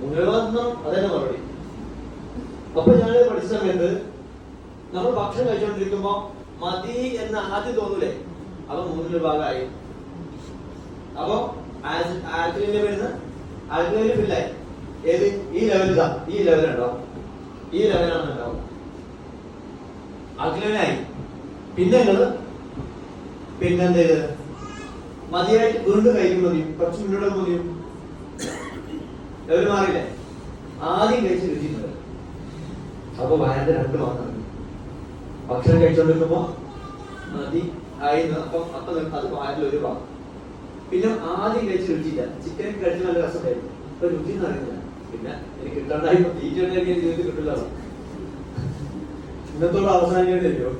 മുഴുവനും അതന്നെ മറുപടി. അപ്പൊ ഞാൻ പഠിച്ച സമയത്ത് നമ്മൾ ഭക്ഷണം കഴിച്ചുകൊണ്ടിരിക്കുമ്പോ മതി എന്ന് ആദ്യം തോന്നൂലേ? അപ്പൊ മൂന്നിലൊരു ഭാഗമായി. അപ്പൊ ആൽക്കലിന്റെ ഫില്ലായി ഏത്? ഈ ലെവൽ ഇതാ. ഈ ലെവൽ ഉണ്ടാവും ഈ ലെവലാണ് ഉണ്ടാവും. ആൽക്കലിനായി പിന്നെ നിങ്ങൾ പിന്നെന്ത് മതിയായിട്ട് വീണ്ടും കഴിക്കുമ്പോൾ മതിയും കുറച്ച് മുന്നോട്ട് മതിയും ലെവൽ മാറിയില്ലേ? ആദ്യം കഴിച്ച് രുചിയിട്ടുണ്ട് അപ്പൊ വയറിന്റെ രണ്ട് മാത്രം. ഭക്ഷണം കഴിച്ചോണ്ടിരിക്കുമ്പോ മതി ആയി അപ്പം അപ്പം. അത് വയറിൽ ഒരു ഭാഗം. പിന്നെ ആദ്യം കഴിച്ച് രുചിയില്ല. ചിക്കൻ കഴിച്ച് നല്ല രസമായിരുന്നു ഇപ്പൊ രുചി എന്ന് അറിയില്ല പിന്നെ എനിക്ക് കിട്ടണ്ടായി. തീറ്റ എനിക്ക് ജീവിതത്തിൽ കിട്ടില്ല. ഇന്നത്തോടെ അവസാനിക്കേണ്ടിയോ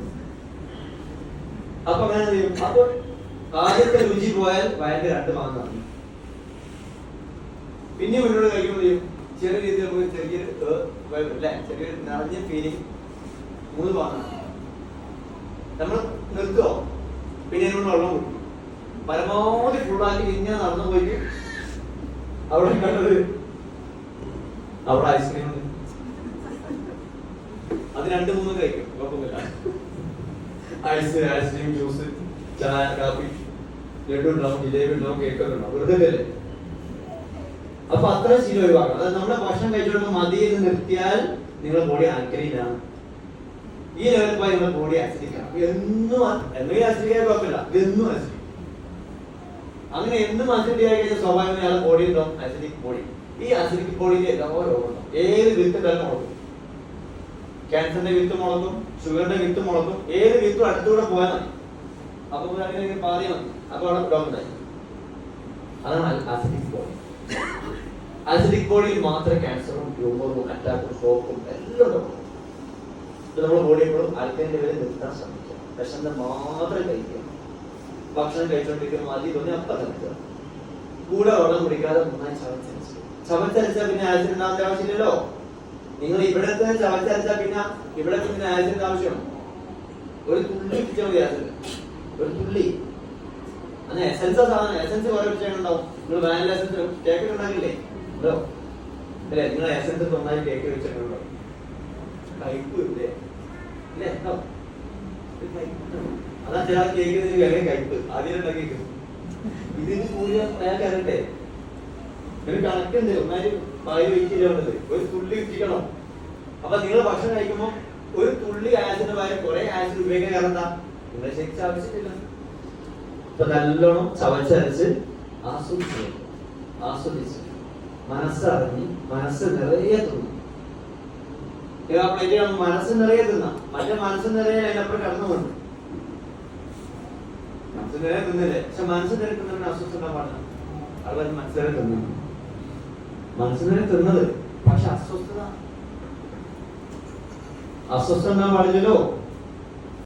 അപ്പൊ അങ്ങനെ അപ്പൊ ആദ്യത്തെ രുചി പോയാൽ വയറിന്റെ രണ്ട് ഭാഗം നിറഞ്ഞു പിന്നെ മുന്നോട്ട് കഴിക്കുമ്പോൾ ചെറിയ രീതിയിൽ നമുക്ക് വരും അല്ലേ? ചെറിയൊരു നിറഞ്ഞ ഫീലിംഗ് മൂന്ന് വാങ്ങണം നമ്മൾ നിർത്തുമോ പിന്നെ ഇതിനോട് വെള്ളം കൊടുക്കും. പരമാവധി ഫുള്ളാക്കി ഇങ്ങനെ നടന്നു പോയിട്ട് അവിടെ കണ്ടത് അവിടെ ഐസ്ക്രീം അത് രണ്ടു മൂന്ന് കഴിക്കും. കുഴപ്പമില്ല ഐസ് ഐസ്ക്രീം ജ്യൂസ് ചായ കാപ്പി ലഡു ഉണ്ടാവും ജിലേബി ഉണ്ടാവും കേക്കൊക്കെ ഉണ്ടാവും. വെറുതെ അപ്പൊ അത്ര ശീലം ഒഴിവാക്കണം. അതായത് നമ്മുടെ ഭക്ഷണം കഴിച്ചുകൊണ്ട് മതി എന്ന് നിർത്തിയാൽ നിങ്ങളുടെ ബോഡി ആൽക്കലീനാണ് ഈ ലെവലിൽ പോയി നിങ്ങളുടെ ബോഡി ആസിഡിക് ആണ് എന്നും എന്തെങ്കിലും ആസിഡിക് ആയ കുഴപ്പമില്ല. എന്നും ആസിഡിക് അങ്ങനെ എന്നും ആസിഡിക് ആയി കഴിഞ്ഞാൽ സ്വാഭാവികമായി ബോഡി ഉണ്ടാവും അസിഡിക് ബോഡി ഈ അസിഡിക് ബോഡിയിൽ എല്ലാ രോഗം ഏത് വിത്ത് തന്നെ മുളക്കും? ക്യാൻസറിന്റെ വിത്ത് മുളക്കും ഷുഗറിന്റെ വിത്ത് മുളക്കും ഏത് വിത്തും അടുത്തൂടെ പോയാൽ മതി. അപ്പൊ അങ്ങനെ പാതി മതി. അപ്പൊ അവിടെ രോഗം അതാണ് അസിഡിക് ബോഡി ആസിഡിക് ബോഡിയിൽ മാത്രം ക്യാൻസറും ട്യൂമറും അറ്റാക്കും ഷോക്കും എല്ലാം ഇത് നമ്മുടെ ബോഡി എപ്പോഴും ആൽക്കലിന്റെ വരെ നിർത്താൻ ശ്രമിക്കുക. വിശന്ന് മാത്രം കഴിക്കുക. ഭക്ഷണം കഴിച്ചുകൊണ്ടിരിക്കുമ്പോൾ മതി തോന്നി അപ്പം നിർത്തുക കൂടെ വെള്ളം കുടിക്കാതെ നന്നായി ചവച്ചരച്ച്. ചവച്ചരച്ചാൽ പിന്നെ ആസിഡ് ആവശ്യമില്ലല്ലോ. നിങ്ങൾ ഇവിടത്തെ ചവച്ചരച്ചാൽ പിന്നെ ഇവിടെ പിന്നെ ആസിഡ് ആവശ്യം. ഒരു തുള്ളി പിടിച്ചാൽ മതി ആസിഡ് ഒരു തുള്ളി. അങ്ങനെ എസൻസ് സാധനം. എസൻസ് കുറെ വിഷയങ്ങളുണ്ടാവും നിങ്ങൾ വാനില എസൻസ് ഉണ്ടോ അല്ലേ നിങ്ങൾ നന്നായി കേക്ക് വെച്ചിട്ടുണ്ടോ? അതാ ചില കേക്ക് വേറെ കയ്പ് ആദ്യം ഉണ്ടാക്കിയത് ഇതിന് കൂടി അയാൾക്ക് അറിയണ്ടേ? ഒരു കണക്കുണ്ട് വെച്ചിട്ടുള്ളത്. ഒരു തുള്ളി ഉച്ചിക്കണം അപ്പൊ നിങ്ങൾ ഭക്ഷണം കഴിക്കുമ്പോൾ ഒരു തുള്ളി ആസിഡ് പകരം കുറെ ആസിഡ് ഉപയോഗിക്കാൻ കാരണം നിങ്ങളെ ശരിക്കും ആവശ്യമില്ല അപ്പൊ നല്ലോണം ചവച്ചരച്ച് ആസ്വദിച്ചു ആസ്വദിച്ച് മനസ്സറിഞ്ഞ് മനസ്സ് നിറയെ തിന്നു. മനസ്സ് നിറയെ മറ്റേ മനസ്സ് നിറയെ അതിനപ്പുറം കടന്നുകൊണ്ട്. മനസ്സ് നിറയെ തിന്നില്ലേ? പക്ഷെ മനസ്സ് നിറയെ തിന്നതിന് അസ്വസ്ഥ ഉണ്ടാകാൻ പാടില്ല. അതുപോലെ മനസ്സിനെ തിന്നു. മനസ്സ് നിറയെ തിന്നത് പക്ഷെ അസ്വസ്ഥത അസ്വസ്ഥ ഉണ്ടാകാൻ പാടില്ലല്ലോ.